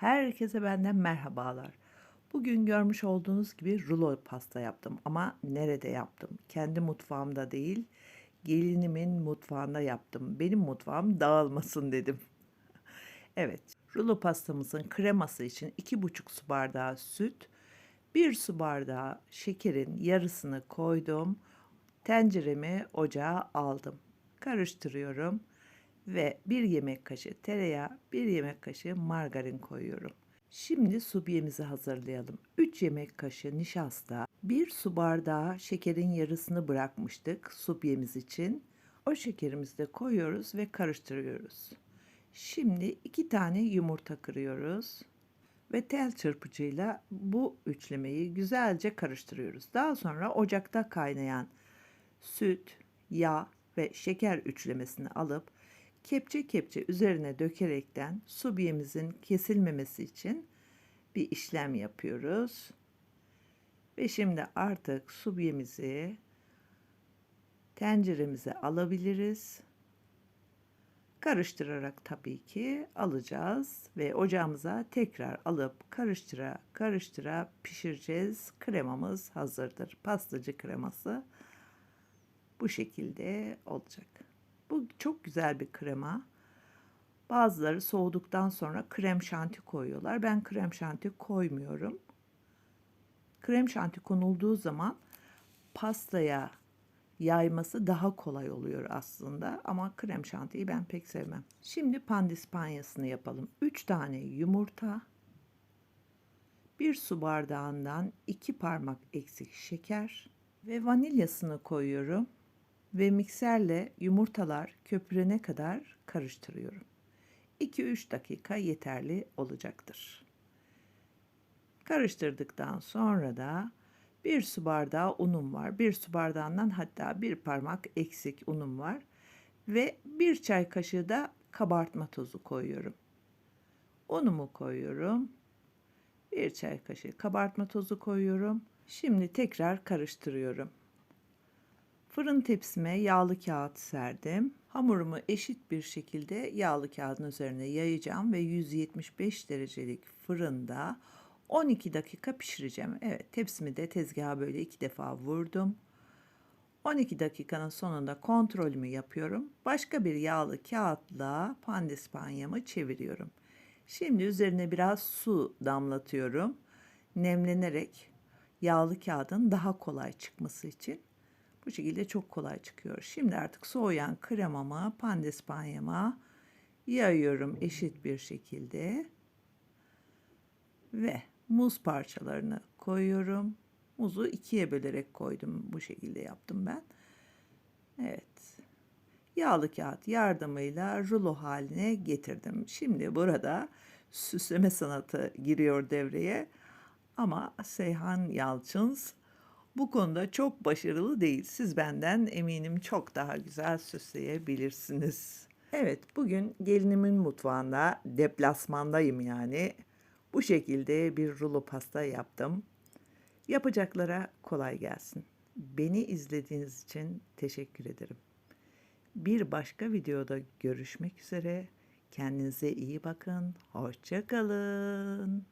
Herkese benden merhabalar. Bugün görmüş olduğunuz gibi rulo pasta yaptım ama nerede yaptım? Kendi mutfağımda değil, gelinimin mutfağında yaptım. Benim mutfağım dağılmasın dedim. Evet, rulo pastamızın kreması için 2,5 su bardağı süt, 1 su bardağı şekerin yarısını koydum. Tenceremi ocağa aldım. Karıştırıyorum ve 1 yemek kaşığı tereyağı, 1 yemek kaşığı margarin koyuyorum. Şimdi subiyemizi hazırlayalım. 3 yemek kaşığı nişasta, 1 su bardağı şekerin yarısını bırakmıştık subiyemiz için. O şekerimizi de koyuyoruz ve karıştırıyoruz. Şimdi 2 tane yumurta kırıyoruz ve tel çırpıcıyla bu üçlemeyi güzelce karıştırıyoruz. Daha sonra ocakta kaynayan süt, yağ ve şeker üçlemesini alıp kepçe kepçe üzerine dökerekten subiyemizin kesilmemesi için bir işlem yapıyoruz. Ve şimdi artık subiyemizi tenceremize alabiliriz. Karıştırarak tabii ki alacağız ve ocağımıza tekrar alıp karıştıra karıştıra pişireceğiz. Kremamız hazırdır. Pastacı kreması bu şekilde olacak. Çok güzel bir krema. Bazıları soğuduktan sonra krem şanti koyuyorlar. Ben krem şanti koymuyorum. Krem şanti konulduğu zaman pastaya yayması daha kolay oluyor aslında ama krem şantiyi ben pek sevmem. Şimdi pandispanyasını yapalım. 3 tane yumurta, 1 su bardağından 2 parmak eksik şeker ve vanilyasını koyuyorum ve mikserle yumurtalar köpürene kadar karıştırıyorum. 2-3 dakika yeterli olacaktır. Karıştırdıktan sonra da bir su bardağı unum var. Bir su bardağından hatta bir parmak eksik unum var. Ve bir çay kaşığı da kabartma tozu koyuyorum. Unumu koyuyorum. Bir çay kaşığı kabartma tozu koyuyorum. Şimdi tekrar karıştırıyorum. Fırın tepsime yağlı kağıt serdim. Hamurumu eşit bir şekilde yağlı kağıdın üzerine yayacağım ve 175 derecelik fırında 12 dakika pişireceğim. Evet tepsimi de tezgaha böyle iki defa vurdum. 12 dakikanın sonunda kontrolümü yapıyorum. Başka bir yağlı kağıtla pandispanyamı çeviriyorum. Şimdi üzerine biraz su damlatıyorum. Nemlenerek yağlı kağıdın daha kolay çıkması için. Bu şekilde çok kolay çıkıyor. Şimdi artık soğuyan kremamı pandispanyama yayıyorum eşit bir şekilde. Ve muz parçalarını koyuyorum. Muzu ikiye bölerek koydum. Bu şekilde yaptım ben. Evet. Yağlı kağıt yardımıyla rulo haline getirdim. Şimdi burada süsleme sanatı giriyor devreye. Ama Seyhan Yalçın's bu konuda çok başarılı değil. Siz benden eminim çok daha güzel süsleyebilirsiniz. Evet, bugün gelinimin mutfağında deplasmandayım yani. Bu şekilde bir rulo pasta yaptım. Yapacaklara kolay gelsin. Beni izlediğiniz için teşekkür ederim. Bir başka videoda görüşmek üzere. Kendinize iyi bakın. Hoşça kalın.